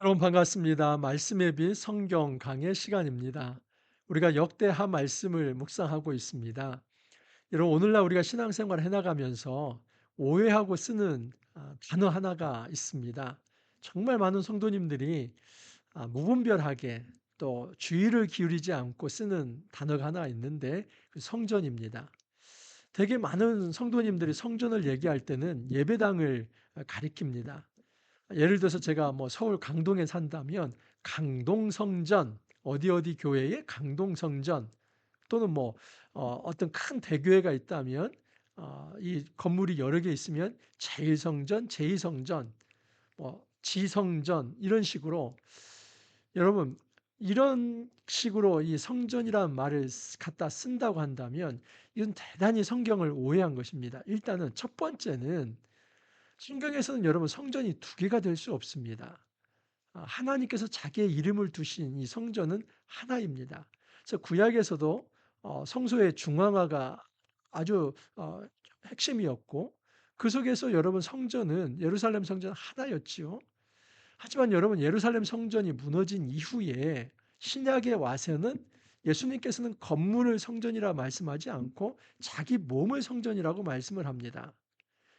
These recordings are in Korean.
여러분 반갑습니다. 말씀의 빛 성경 강의 시간입니다. 우리가 역대하 말씀을 묵상하고 있습니다. 여러분 오늘날 우리가 신앙생활을 해나가면서 오해하고 쓰는 아, 단어 하나가 있습니다. 정말 많은 성도님들이 아, 무분별하게 또 주의를 기울이지 않고 쓰는 단어가 하나 있는데 그 성전입니다. 되게 많은 성도님들이 성전을 얘기할 때는 예배당을 가리킵니다. 예를 들어서 제가 뭐 서울 강동에 산다면 강동성전 어디 어디 교회의 강동성전 또는 뭐 어, 어떤 큰 대교회가 있다면 어, 이 건물이 여러 개 있으면 제1성전, 제2성전, 뭐 지성전 이런 식으로 여러분 이런 식으로 이 성전이라는 말을 갖다 쓴다고 한다면 이건 대단히 성경을 오해한 것입니다. 일단은 첫 번째는 성경에서는 여러분 성전이 두 개가 될 수 없습니다. 아, 하나님께서 자기의 이름을 두신 이 성전은 하나입니다. 그래서 구약에서도 어, 성소의 중앙화가 아주 어, 핵심이었고 그 속에서 여러분 성전은 예루살렘 성전 하나였지요. 하지만 여러분 예루살렘 성전이 무너진 이후에 신약에 와서는 예수님께서는 건물을 성전이라 말씀하지 않고 자기 몸을 성전이라고 말씀을 합니다.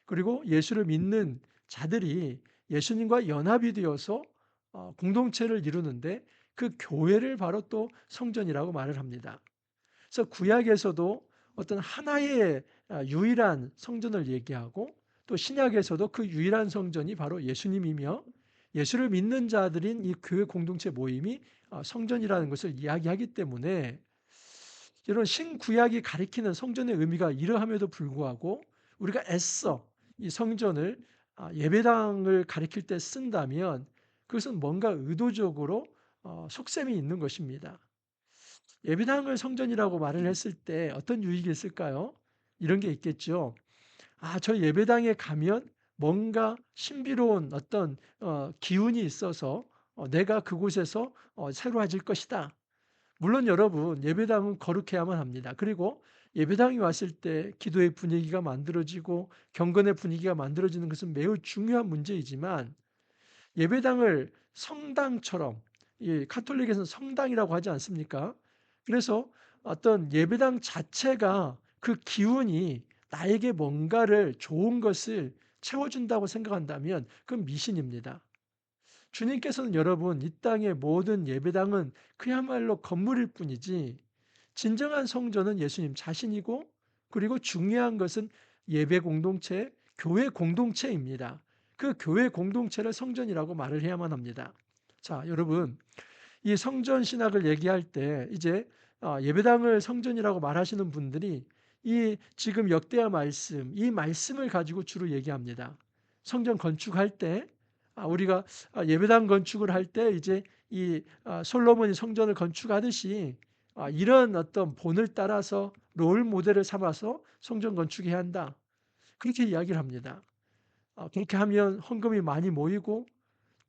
그리고 예수를 믿는 자들이 예수님과 연합이 되어서 어, 공동체를 이루는데 그 교회를 바로 또 성전이라고 말을 합니다. 그래서 구약에서도 어떤 하나의 아, 유일한 성전을 얘기하고 또 신약에서도 그 유일한 성전이 바로 예수님이며 예수를 믿는 자들인 이 교회 공동체 모임이 아, 성전이라는 것을 이야기하기 때문에 이런 신구약이 가리키는 성전의 의미가 이러함에도 불구하고 우리가 애써 이 성전을 아, 예배당을 가리킬 때 쓴다면 그것은 뭔가 의도적으로 어, 속셈이 있는 것입니다. 예배당을 성전이라고 말을 했을 때 어떤 유익이 있을까요? 이런 게 있겠죠. 아, 저 예배당에 가면 뭔가 신비로운 어떤 어, 기운이 있어서 어, 내가 그곳에서 새로워질 것이다. 물론 여러분 예배당은 거룩해야만 합니다. 그리고 예배당이 왔을 때 기도의 분위기가 만들어지고 경건의 분위기가 만들어지는 것은 매우 중요한 문제이지만 예배당을 성당처럼 이 카톨릭에서는 성당이라고 하지 않습니까? 그래서 어떤 예배당 자체가 그 기운이 나에게 뭔가를 좋은 것을 채워준다고 생각한다면 그건 미신입니다. 주님께서는 여러분 이 땅의 모든 예배당은 그야말로 건물일 뿐이지 진정한 성전은 예수님 자신이고 그리고 중요한 것은 예배 공동체, 교회 공동체입니다. 그 교회 공동체를 성전이라고 말을 해야만 합니다. 자, 여러분, 이 성전 신학을 얘기할 때 이제 어, 예배당을 성전이라고 말하시는 분들이 이 지금 역대하 말씀, 이 말씀을 가지고 주로 얘기합니다. 성전 건축할 때 아, 우리가 아, 예배당 건축을 할 때 이제 이 아, 솔로몬이 성전을 건축하듯이 이런 어떤 본을 따라서 롤 모델을 삼아서 성전 건축해야 한다. 그렇게 이야기를 합니다. 그렇게 하면 헌금이 많이 모이고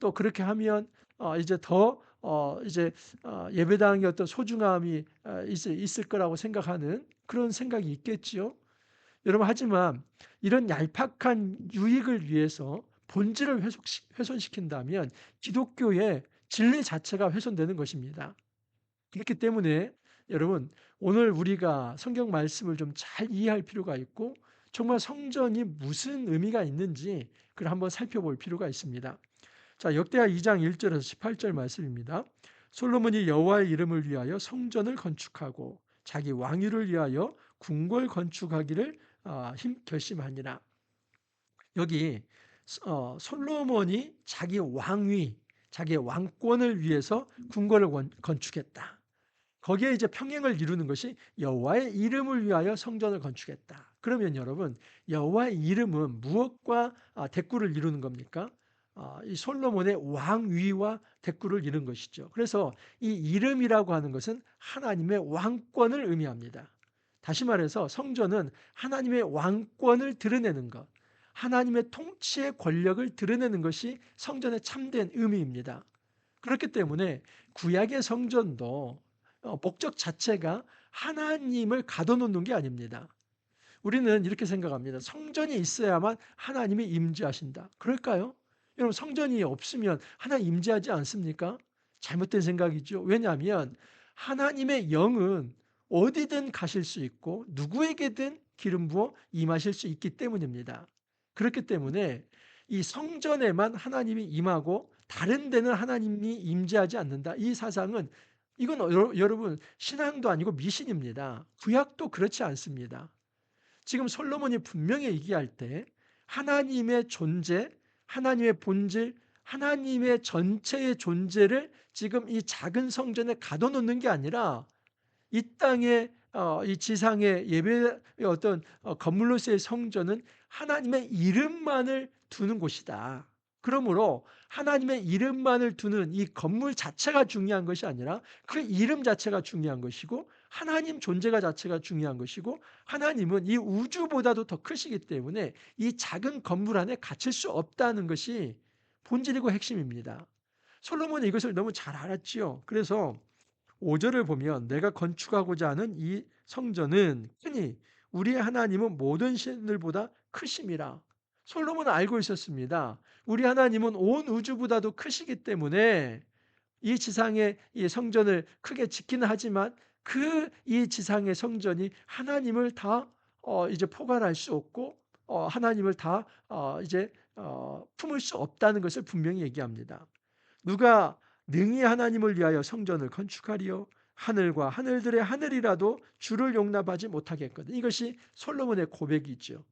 또 그렇게 하면 어, 이제 더 어, 이제 어, 예배당의 어떤 소중함이 있을 거라고 생각하는 그런 생각이 있겠지요. 여러분 하지만 이런 얄팍한 유익을 위해서 본질을 훼손시킨다면 기독교의 진리 자체가 훼손되는 것입니다. 그렇기 때문에 여러분 오늘 우리가 성경 말씀을 좀 잘 이해할 필요가 있고 정말 성전이 무슨 의미가 있는지 그걸 한번 살펴볼 필요가 있습니다. 자, 역대하 2장 1절에서 18절 말씀입니다. 솔로몬이 여호와의 이름을 위하여 성전을 건축하고 자기 왕위를 위하여 궁궐 건축하기를 아, 힘 결심하니라. 여기 어, 솔로몬이 자기 왕위, 자기 왕권을 위해서 궁궐을 건축했다. 거기에 이제 평행을 이루는 것이 여호와의 이름을 위하여 성전을 건축했다. 그러면 여러분 여호와의 이름은 무엇과 아, 대꾸를 이루는 겁니까? 아, 이 솔로몬의 왕위와 대꾸를 이룬 것이죠. 그래서 이 이름이라고 하는 것은 하나님의 왕권을 의미합니다. 다시 말해서 성전은 하나님의 왕권을 드러내는 것, 하나님의 통치의 권력을 드러내는 것이 성전의 참된 의미입니다. 그렇기 때문에 구약의 성전도 어, 목적 자체가 하나님을 가둬놓는 게 아닙니다. 우리는 이렇게 생각합니다. 성전이 있어야만 하나님이 임재하신다. 그럴까요? 여러분 성전이 없으면 하나님 임재하지 않습니까? 잘못된 생각이죠. 왜냐하면 하나님의 영은 어디든 가실 수 있고 누구에게든 기름 부어 임하실 수 있기 때문입니다. 그렇기 때문에 이 성전에만 하나님이 임하고 다른 데는 하나님이 임재하지 않는다. 이 사상은 이건 여러분 신앙도 아니고 미신입니다. 구약도 그렇지 않습니다. 지금 솔로몬이 분명히 얘기할 때 하나님의 존재, 하나님의 본질, 하나님의 전체의 존재를 지금 이 작은 성전에 가둬놓는 게 아니라 이 땅에 어, 이 지상의 예배 어떤 어, 건물로서의 성전은 하나님의 이름만을 두는 곳이다. 그러므로 하나님의 이름만을 두는 이 건물 자체가 중요한 것이 아니라 그 이름 자체가 중요한 것이고 하나님 존재가 자체가 중요한 것이고 하나님은 이 우주보다도 더 크시기 때문에 이 작은 건물 안에 갇힐 수 없다는 것이 본질이고 핵심입니다. 솔로몬이 이것을 너무 잘 알았지요. 그래서 5절을 보면 내가 건축하고자 하는 이 성전은 흔히 우리의 하나님은 모든 신들보다 크심이라. 솔로몬은 알고 있었습니다. 우리 하나님은 온 우주보다도 크시기 때문에 이 지상의 이 성전을 크게 짓기는 하지만 그 이 지상의 성전이 하나님을 다 어, 이제 포괄할 수 없고 어, 하나님을 다 어, 이제 어, 품을 수 없다는 것을 분명히 얘기합니다. 누가 능히 하나님을 위하여 성전을 건축하리요 하늘과 하늘들의 하늘이라도 주를 용납하지 못하겠거든. 이것이 솔로몬의 고백이죠.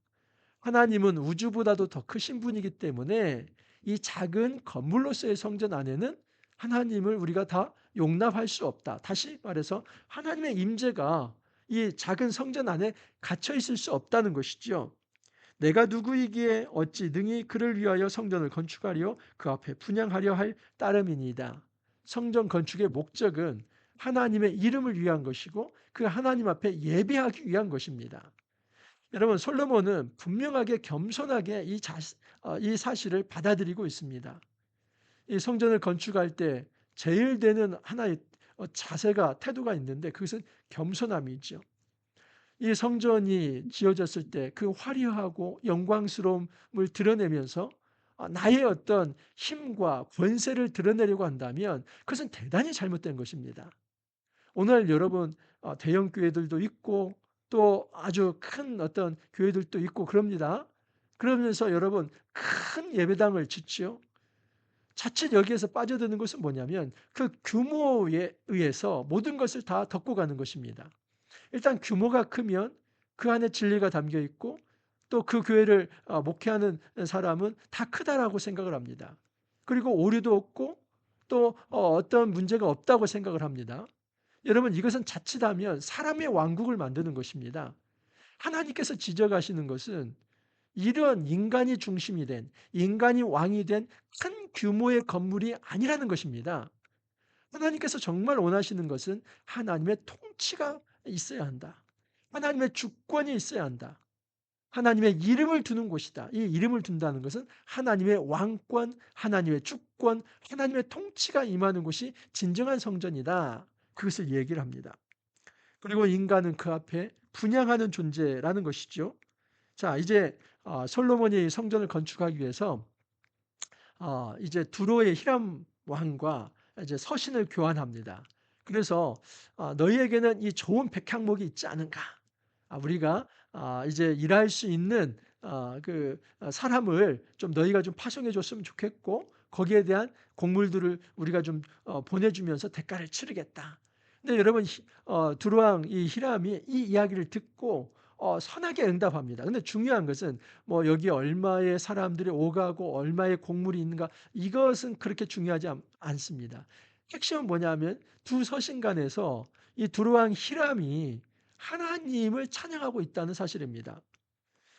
하나님은 우주보다도 더 크신 분이기 때문에 이 작은 건물로서의 성전 안에는 하나님을 우리가 다 용납할 수 없다. 다시 말해서 하나님의 임재가 이 작은 성전 안에 갇혀 있을 수 없다는 것이죠. 내가 누구이기에 어찌 능히 그를 위하여 성전을 건축하리요 그 앞에 분양하려 할 따름이니이다. 성전 건축의 목적은 하나님의 이름을 위한 것이고 그 하나님 앞에 예배하기 위한 것입니다. 여러분 솔로몬은 분명하게 겸손하게 이, 자, 어, 이 사실을 받아들이고 있습니다. 이 성전을 건축할 때 제일 되는 하나의 어, 자세가 태도가 있는데 그것은 겸손함이죠. 이 성전이 지어졌을 때 그 화려하고 영광스러움을 드러내면서 아, 나의 어떤 힘과 권세를 드러내려고 한다면 그것은 대단히 잘못된 것입니다. 오늘 여러분 어, 대형 교회들도 있고 또 아주 큰 어떤 교회들도 있고 그럽니다. 그러면서 여러분 큰 예배당을 짓죠. 자칫 여기에서 빠져드는 것은 뭐냐면 그 규모에 의해서 모든 것을 다 덮고 가는 것입니다. 일단 규모가 크면 그 안에 진리가 담겨 있고 또 그 교회를 어, 목회하는 사람은 다 크다라고 생각을 합니다. 그리고 오류도 없고 또 어, 어떤 문제가 없다고 생각을 합니다. 여러분 이것은 자칫하면 사람의 왕국을 만드는 것입니다. 하나님께서 지적하시는 것은 이런 인간이 중심이 된 인간이 왕이 된 큰 규모의 건물이 아니라는 것입니다. 하나님께서 정말 원하시는 것은 하나님의 통치가 있어야 한다. 하나님의 주권이 있어야 한다. 하나님의 이름을 두는 곳이다. 이 이름을 둔다는 것은 하나님의 왕권, 하나님의 주권, 하나님의 통치가 임하는 곳이 진정한 성전이다. 그것을 얘기를 합니다. 그리고 인간은 그 앞에 분양하는 존재라는 것이죠. 자, 이제 어, 솔로몬이 성전을 건축하기 위해서 어, 이제 두로의 히람 왕과 이제 서신을 교환합니다. 그래서 어, 너희에게는 이 좋은 백향목이 있지 않은가? 아, 우리가 아, 이제 일할 수 있는 아, 그 사람을 좀 너희가 좀 파송해 줬으면 좋겠고 거기에 대한 곡물들을 우리가 좀 어, 보내주면서 대가를 치르겠다. 근데 여러분 어, 두루왕 이 히람이 이 이야기를 듣고 어, 선하게 응답합니다. 근데 중요한 것은 뭐 여기 얼마의 사람들이 오가고 얼마의 곡물이 있는가 이것은 그렇게 중요하지 않, 습니다 핵심은 뭐냐면 두 서신간에서 이 두루왕 히람이 하나님을 찬양하고 있다는 사실입니다.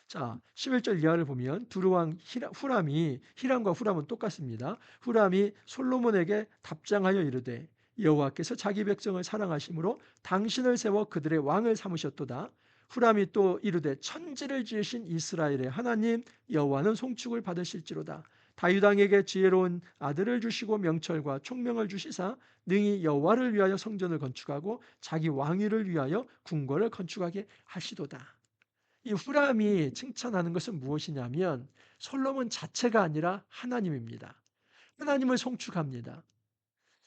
자, 11절 이하를 보면 두루왕 후람이 히람과 후람은 똑같습니다. 후람이 솔로몬에게 답장하여 이르되 여호와께서 자기 백성을 사랑하심으로 당신을 세워 그들의 왕을 삼으셨도다. 후람이 또 이르되 천지를 지으신 이스라엘의 하나님 여호와는 송축을 받으실지로다. 다윗 왕에게 지혜로운 아들을 주시고 명철과 총명을 주시사 능히 여호와를 위하여 성전을 건축하고 자기 왕위를 위하여 궁궐을 건축하게 하시도다. 이 후람이 칭찬하는 것은 무엇이냐면 솔로몬 자체가 아니라 하나님입니다. 하나님을 송축합니다.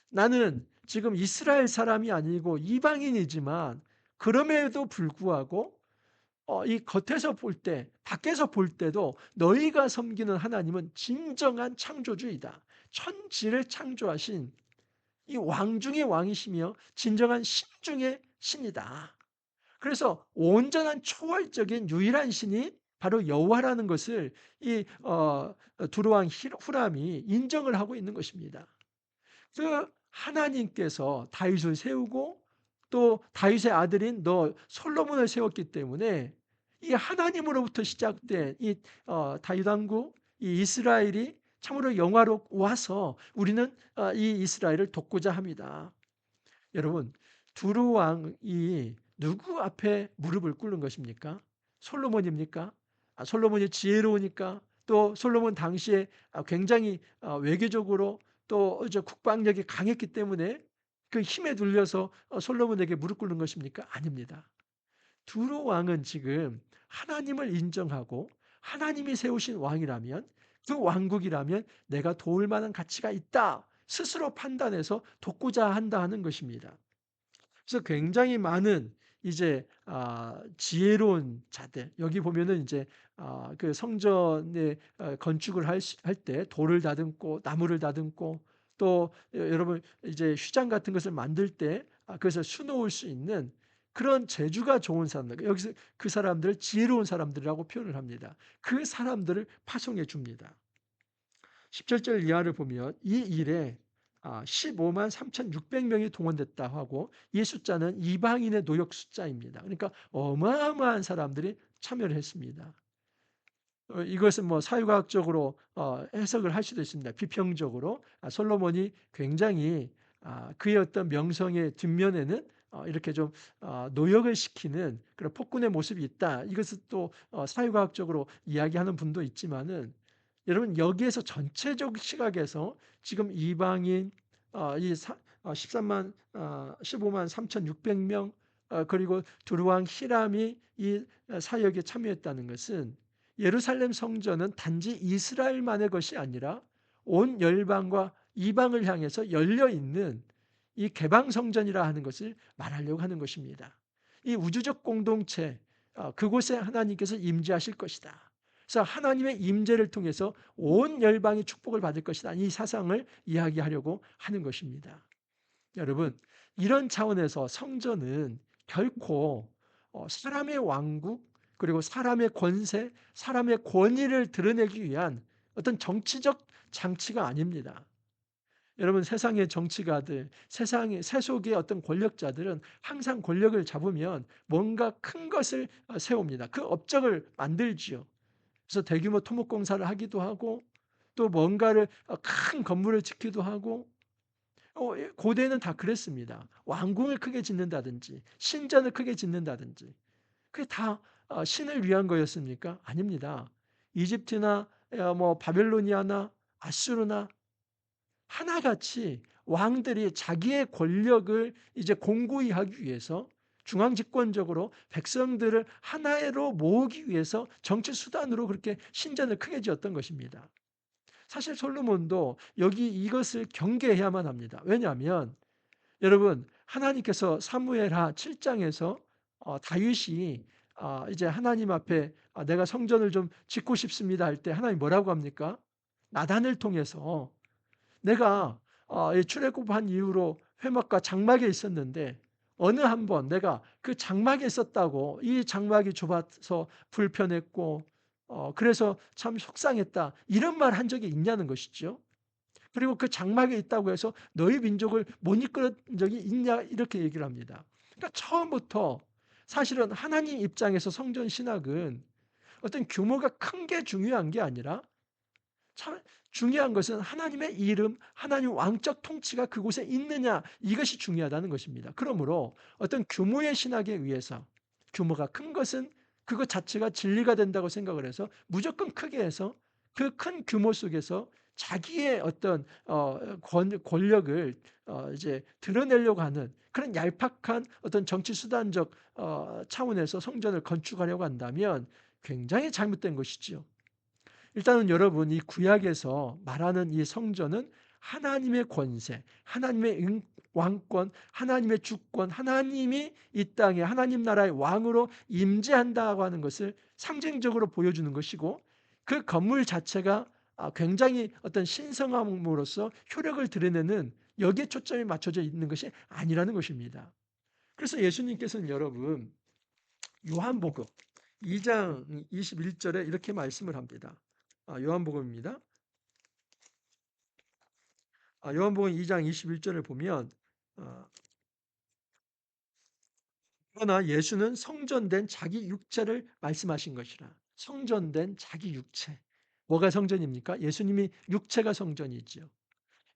나는 지금 이스라엘 사람이 아니고 이방인이지만 그럼에도 불구하고 어, 이 겉에서 볼 때, 밖에서 볼 때도 너희가 섬기는 하나님은 진정한 창조주이다. 천지를 창조하신 이 왕 중의 왕이시며 진정한 신 중의 신이다. 그래서 온전한 초월적인 유일한 신이 바로 여호와라는 것을 이 어, 두루왕 후람이 인정을 하고 있는 것입니다. 그 하나님께서 다윗을 세우고 또 다윗의 아들인 너 솔로몬을 세웠기 때문에 이 하나님으로부터 시작된 이 어, 다윗 왕국, 이 이스라엘이 참으로 영화로 와서 우리는 어, 이 이스라엘을 돕고자 합니다. 여러분 두루 왕이 누구 앞에 무릎을 꿇는 것입니까? 솔로몬입니까? 아, 솔로몬이 지혜로우니까 또 솔로몬 당시에 아, 굉장히 어, 외교적으로 또 국방력이 강했기 때문에 그 힘에 눌려서 어, 솔로몬에게 무릎 꿇는 것입니까? 아닙니다. 두루 왕은 지금 하나님을 인정하고 하나님이 세우신 왕이라면 그 왕국이라면 내가 도울 만한 가치가 있다. 스스로 판단해서 돕고자 한다 하는 것입니다. 그래서 굉장히 많은 이제 아, 지혜로운 자들 여기 보면은 이제 아, 그 성전의 어, 건축을 할 때 돌을 다듬고 나무를 다듬고 또 여러분 이제 휘장 같은 것을 만들 때 아, 그것을 수놓을 수 있는 그런 재주가 좋은 사람들 여기서 그 사람들을 지혜로운 사람들이라고 표현을 합니다. 그 사람들을 파송해 줍니다. 17절 이하를 보면 이 일에 15만 아, 3,600명이 동원됐다 하고 이 숫자는 이방인의 노역 숫자입니다. 그러니까 어마어마한 사람들이 참여를 했습니다. 어, 이것은 뭐 사회과학적으로 어, 해석을 할 수도 있습니다. 비평적으로 아, 솔로몬이 굉장히 아, 그의 어떤 명성의 뒷면에는 어, 이렇게 좀 노역을 시키는 그런 폭군의 모습이 있다. 이것을 또 사회과학적으로 이야기하는 분도 있지만은 여러분 여기에서 전체적 시각에서 지금 이방인 어, 이 13만 15만 3,600명 그리고 두루왕 히람이 이 사역에 참여했다는 것은 예루살렘 성전은 단지 이스라엘만의 것이 아니라 온 열방과 이방을 향해서 열려 있는 이 개방 성전이라 하는 것을 말하려고 하는 것입니다. 이 우주적 공동체 어, 그곳에 하나님께서 임재하실 것이다. 그래서 하나님의 임재를 통해서 온 열방이 축복을 받을 것이다. 이 사상을 이야기하려고 하는 것입니다. 여러분, 이런 차원에서 성전은 결코 어, 사람의 왕국 그리고 사람의 권세, 사람의 권위를 드러내기 위한 어떤 정치적 장치가 아닙니다. 여러분 세상의 정치가들, 세상의 세속의 어떤 권력자들은 항상 권력을 잡으면 뭔가 큰 것을 어, 세웁니다. 그 업적을 만들지요. 그래서 대규모 토목 공사를 하기도 하고 또 뭔가를 어, 큰 건물을 짓기도 하고 어, 예, 고대는 다 그랬습니다. 왕궁을 크게 짓는다든지 신전을 크게 짓는다든지 그게 다 어, 신을 위한 거였습니까? 아닙니다. 이집트나 뭐 바벨로니아나 아수르나 하나같이 왕들이 자기의 권력을 이제 공고히 하기 위해서 중앙 집권적으로 백성들을 하나로 모으기 위해서 정치 수단으로 그렇게 신전을 크게 지었던 것입니다. 사실 솔로몬도 여기 이것을 경계해야만 합니다. 왜냐하면 여러분 하나님께서 사무엘하 7장에서 어, 다윗이 어, 이제 하나님 앞에 아, 내가 성전을 좀 짓고 싶습니다 할 때 하나님 뭐라고 합니까? 나단을 통해서 내가 어, 출애굽한 이후로 회막과 장막에 있었는데 어느 한 번 내가 그 장막에 있었다고 이 장막이 좁아서 불편했고 어, 그래서 참 속상했다 이런 말 한 적이 있냐는 것이죠. 그리고 그 장막에 있다고 해서 너희 민족을 못 이끌은 적이 있냐 이렇게 얘기를 합니다. 그러니까 처음부터 사실은 하나님 입장에서 성전 신학은 어떤 규모가 큰 게 중요한 게 아니라 참 중요한 것은 하나님의 이름, 하나님 왕적 통치가 그곳에 있느냐 이것이 중요하다는 것입니다. 그러므로 어떤 규모의 신학에 의해서 규모가 큰 것은 그것 자체가 진리가 된다고 생각을 해서 무조건 크게 해서 그 큰 규모 속에서 자기의 어떤 어 권 권력을 어 이제 드러내려고 하는 그런 얄팍한 어떤 정치 수단적 어 차원에서 성전을 건축하려고 한다면 굉장히 잘못된 것이지요. 일단은 여러분 이 구약에서 말하는 이 성전은 하나님의 권세, 하나님의 응 왕권, 하나님의 주권, 하나님이 이 땅에 하나님 나라의 왕으로 임재한다고 하는 것을 상징적으로 보여주는 것이고 그 건물 자체가 아 굉장히 어떤 신성함으로써 효력을 드러내는 여기에 초점이 맞춰져 있는 것이 아니라는 것입니다. 그래서 예수님께서는 여러분 요한복음 2장 21 절에 이렇게 말씀을 합니다. 아 요한복음입니다. 아 요한복음 2장 21 절을 보면 어 그러나 예수는 성전된 자기 육체를 말씀하신 것이라. 성전된 자기 육체. 뭐가 성전입니까? 예수님이 육체가 성전이지요.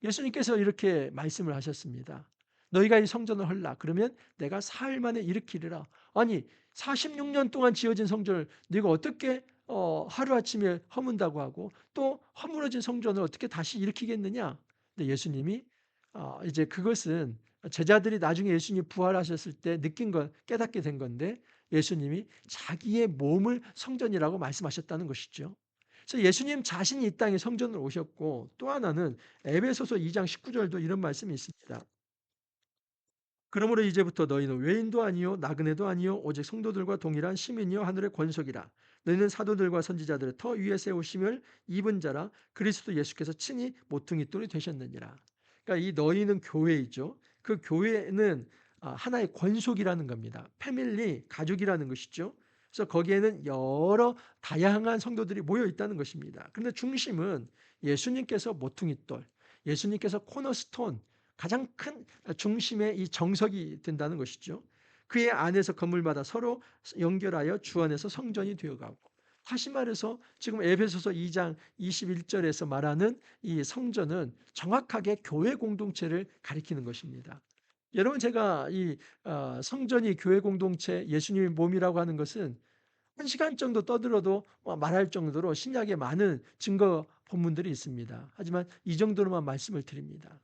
예수님께서 이렇게 말씀을 하셨습니다. 너희가 이 성전을 헐라. 그러면 내가 사흘 만에 일으키리라. 아니 46년 동안 지어진 성전을 네가 어떻게 어, 하루아침에 허문다고 하고 또 허물어진 성전을 어떻게 다시 일으키겠느냐? 근데 예수님이 어, 이제 그것은 제자들이 나중에 예수님이 부활하셨을 때 느낀 건 깨닫게 된 건데 예수님이 자기의 몸을 성전이라고 말씀하셨다는 것이죠. 그래서 예수님 자신이 이 땅에 성전으로 오셨고 또 하나는 에베소서 2장 19절도 이런 말씀이 있습니다. 그러므로 이제부터 너희는 외인도 아니요 나그네도 아니요 오직 성도들과 동일한 시민이요 하늘의 권속이라 너희는 사도들과 선지자들의 터 위에 세우심을 입은 자라 그리스도 예수께서 친히 모퉁이 돌이 되셨느니라. 그러니까 이 너희는 교회이죠. 그 교회는 아, 하나의 권속이라는 겁니다. 패밀리, 가족이라는 것이죠. 그래서 거기에는 여러 다양한 성도들이 모여 있다는 것입니다. 그런데 중심은 예수님께서 모퉁이돌, 예수님께서 코너스톤, 가장 큰 중심의 이 정석이 된다는 것이죠. 그의 안에서 건물마다 서로 연결하여 주 안에서 성전이 되어가고 다시 말해서 지금 에베소서 2장 21절에서 말하는 이 성전은 정확하게 교회 공동체를 가리키는 것입니다. 여러분 제가 이 어, 성전이 교회 공동체 예수님의 몸이라고 하는 것은 한 시간 정도 떠들어도 뭐 말할 정도로 신약에 많은 증거 본문들이 있습니다. 하지만 이 정도로만 말씀을 드립니다.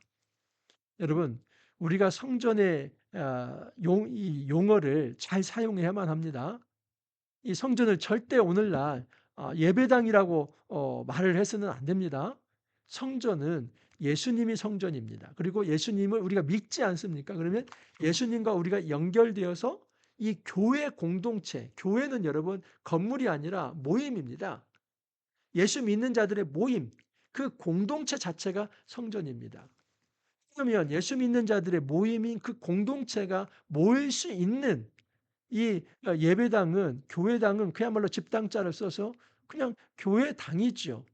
여러분 우리가 성전의 어, 용, 이 용어를 잘 사용해야만 합니다. 이 성전을 절대 오늘날 어, 예배당이라고 어, 말을 해서는 안 됩니다. 성전은 예수님이 성전입니다. 그리고 예수님을 우리가 믿지 않습니까? 그러면 예수님과 우리가 연결되어서 이 교회 공동체, 교회는 여러분 건물이 아니라 모임입니다. 예수 믿는 자들의 모임, 그 공동체 자체가 성전입니다. 그러면 예수 믿는 자들의 모임인 그 공동체가 모일 수 있는 이 예배당은 교회당은 그야말로 집당자를 써서 그냥 교회당이지요.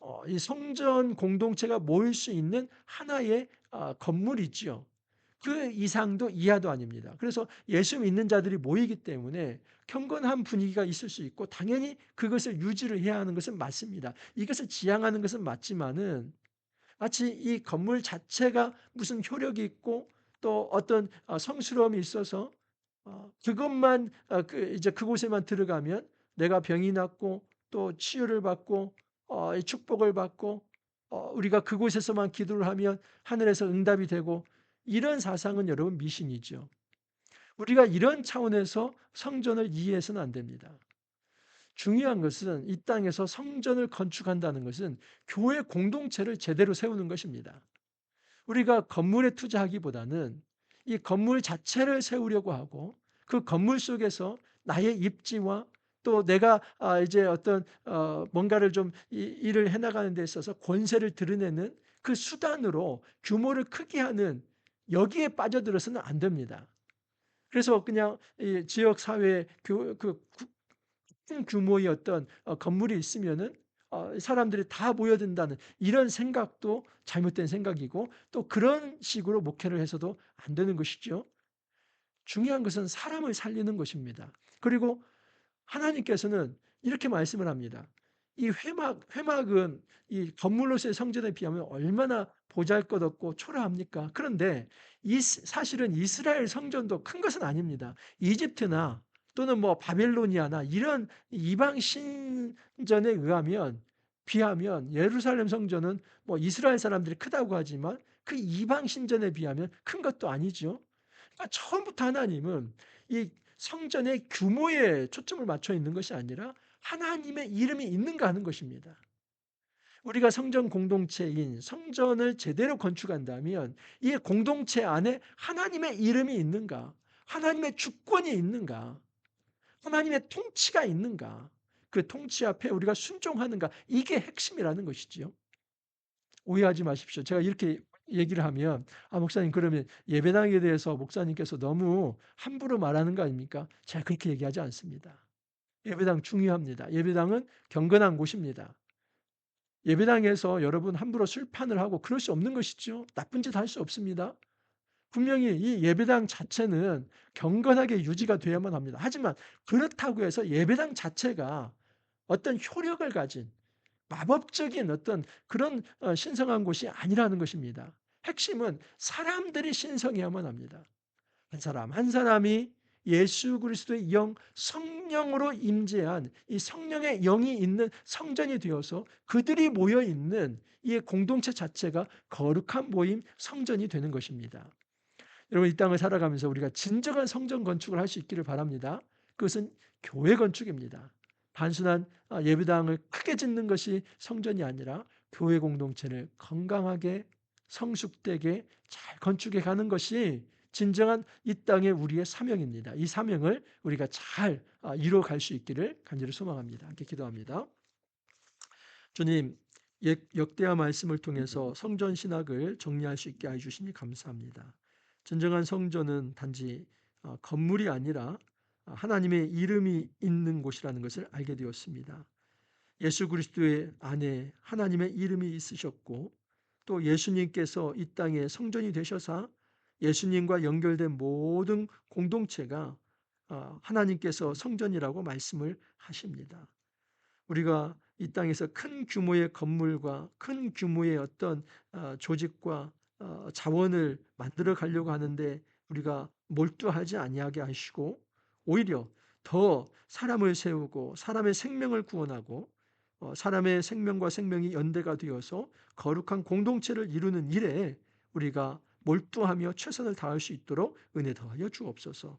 어, 이 성전 공동체가 모일 수 있는 하나의 아, 건물이지요. 그 이상도 이하도 아닙니다. 그래서 예수 믿는 자들이 모이기 때문에 경건한 분위기가 있을 수 있고 당연히 그것을 유지를 해야 하는 것은 맞습니다. 이것을 지향하는 것은 맞지만은 마치 이 건물 자체가 무슨 효력이 있고 또 어떤 어, 성스러움이 있어서 어, 그것만 그 이제 그곳에만 들어가면 내가 병이 낫고 또 치유를 받고 어, 축복을 받고 어, 우리가 그곳에서만 기도를 하면 하늘에서 응답이 되고 이런 사상은 여러분 미신이죠. 우리가 이런 차원에서 성전을 이해해서는 안 됩니다. 중요한 것은 이 땅에서 성전을 건축한다는 것은 교회 공동체를 제대로 세우는 것입니다. 우리가 건물에 투자하기보다는 이 건물 자체를 세우려고 하고 그 건물 속에서 나의 입지와 또 내가 아, 이제 어떤 어, 뭔가를 좀 일을 해나가는 데 있어서 권세를 드러내는 그 수단으로 규모를 크게 하는 여기에 빠져들어서는 안 됩니다. 그래서 그냥 지역 사회 그 큰 규모의 어떤 어, 건물이 있으면은 어, 사람들이 다 모여든다는 이런 생각도 잘못된 생각이고 또 그런 식으로 목회를 해서도 안 되는 것이죠. 중요한 것은 사람을 살리는 것입니다. 그리고 하나님께서는 이렇게 말씀을 합니다. 이 회막, 회막은 이 건물로서의 성전에 비하면 얼마나 보잘 것 없고 초라합니까? 그런데 이 사실은 이스라엘 성전도 큰 것은 아닙니다. 이집트나 또는 뭐 바벨로니아나 이런 이방 신전에 의하면 비하면 예루살렘 성전은 뭐 이스라엘 사람들이 크다고 하지만 그 이방 신전에 비하면 큰 것도 아니죠. 그러니까 처음부터 하나님은 이 성전의 규모에 초점을 맞춰 있는 것이 아니라 하나님의 이름이 있는가 하는 것입니다. 우리가 성전 공동체인 성전을 제대로 건축한다면 이 공동체 안에 하나님의 이름이 있는가? 하나님의 주권이 있는가? 하나님의 통치가 있는가? 그 통치 앞에 우리가 순종하는가? 이게 핵심이라는 것이지요. 오해하지 마십시오. 제가 이렇게 얘기를 하면 아 목사님 그러면 예배당에 대해서 목사님께서 너무 함부로 말하는 거 아닙니까? 제가 그렇게 얘기하지 않습니다. 예배당 중요합니다. 예배당은 경건한 곳입니다. 예배당에서 여러분 함부로 술판을 하고 그럴 수 없는 것이죠. 나쁜 짓 할 수 없습니다. 분명히 이 예배당 자체는 경건하게 유지가 돼야만 합니다. 하지만 그렇다고 해서 예배당 자체가 어떤 효력을 가진 마법적인 어떤 그런 어, 신성한 곳이 아니라는 것입니다. 핵심은 사람들이 신성해야만 합니다. 한 사람 한 사람이 예수 그리스도의 영 성령으로 임재한 이 성령의 영이 있는 성전이 되어서 그들이 모여 있는 이 공동체 자체가 거룩한 모임 성전이 되는 것입니다. 여러분 이 땅을 살아가면서 우리가 진정한 성전 건축을 할 수 있기를 바랍니다. 그것은 교회 건축입니다. 단순한 아, 예배당을 크게 짓는 것이 성전이 아니라 교회 공동체를 건강하게 성숙되게 잘 건축해 가는 것이 진정한 이 땅의 우리의 사명입니다. 이 사명을 우리가 잘 아, 이루어갈 수 있기를 간절히 소망합니다. 함께 기도합니다. 주님, 역대하 말씀을 통해서 성전 신학을 정리할 수 있게 해 주시니 감사합니다. 진정한 성전은 단지 어, 건물이 아니라 하나님의 이름이 있는 곳이라는 것을 알게 되었습니다. 예수 그리스도의 안에 하나님의 이름이 있으셨고 또 예수님께서 이 땅에 성전이 되셔서 예수님과 연결된 모든 공동체가 어, 하나님께서 성전이라고 말씀을 하십니다. 우리가 이 땅에서 큰 규모의 건물과 큰 규모의 어떤 어, 조직과 어, 자원을 만들어 가려고 하는데 우리가 몰두하지 아니하게 하시고 오히려 더 사람을 세우고 사람의 생명을 구원하고 사람의 생명과 생명이 연대가 되어서 거룩한 공동체를 이루는 일에 우리가 몰두하며 최선을 다할 수 있도록 은혜 더하여 주옵소서.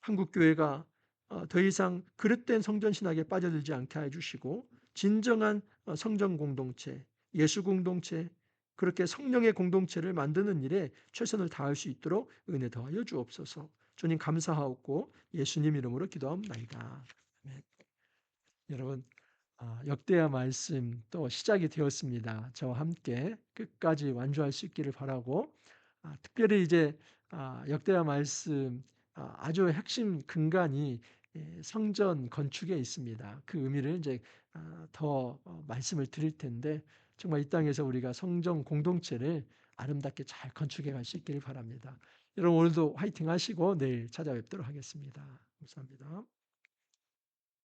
한국 교회가 어, 더 이상 그릇된 성전 신학에 빠져들지 않게 해 주시고 진정한 어, 성전 공동체, 예수 공동체, 그렇게 성령의 공동체를 만드는 일에 최선을 다할 수 있도록 은혜 더하여 주옵소서. 주님 감사하옵고 예수님 이름으로 기도합니다. 여러분 아, 역대하 말씀 또 시작이 되었습니다. 저와 함께 끝까지 완주할 수 있기를 바라고 아, 특별히 이제 아, 역대하 말씀 아, 아주 핵심 근간이 예, 성전 건축에 있습니다. 그 의미를 이제 더 어, 말씀을 드릴 텐데 정말 이 땅에서 우리가 성전 공동체를 아름답게 잘 건축해 갈 수 있기를 바랍니다. 여러분 오늘도 화이팅 하시고 내일 찾아뵙도록 하겠습니다. 감사합니다.